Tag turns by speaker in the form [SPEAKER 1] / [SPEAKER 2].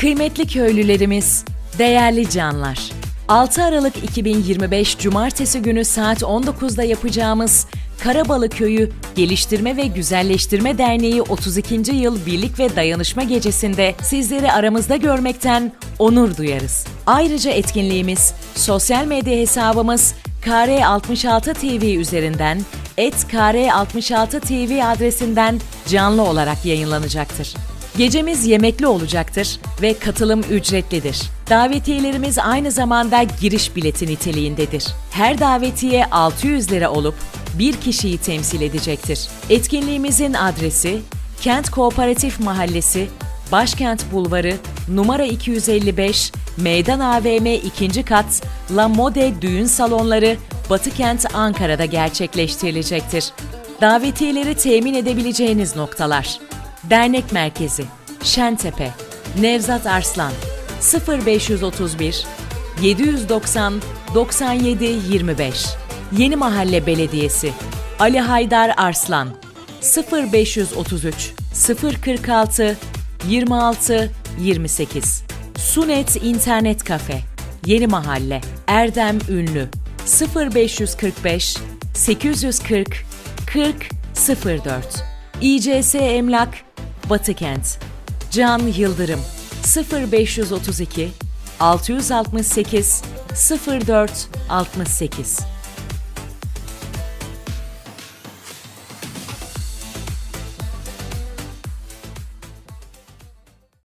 [SPEAKER 1] Kıymetli köylülerimiz, değerli canlar. 6 Aralık 2025 Cumartesi günü saat 19'da yapacağımız Karabalı Köyü Geliştirme ve Güzelleştirme Derneği 32. Yıl Birlik ve Dayanışma Gecesi'nde sizleri aramızda görmekten onur duyarız. Ayrıca etkinliğimiz sosyal medya hesabımız KR66 TV üzerinden et KR66 TV adresinden canlı olarak yayınlanacaktır. Gecemiz yemekli olacaktır ve katılım ücretlidir. Davetiyelerimiz aynı zamanda giriş bileti niteliğindedir. Her davetiye 600 lira olup bir kişiyi temsil edecektir. Etkinliğimizin adresi Kent Kooperatif Mahallesi, Başkent Bulvarı, numara 255, Meydan AVM 2. kat, La Mode Düğün Salonları, Batıkent Ankara'da gerçekleştirilecektir. Davetiyeleri temin edebileceğiniz noktalar. Dernek Merkezi, Şentepe, Nevzat Arslan, 0531 790 97 25. Yeni Mahalle Belediyesi, Ali Haydar Arslan, 0533 046 26 28. Sunet İnternet Kafe, Yeni Mahalle, Erdem Ünlü, 0545 840 40 04. İCS Emlak, Batıkent, Can Yıldırım, 0532 668 04 68.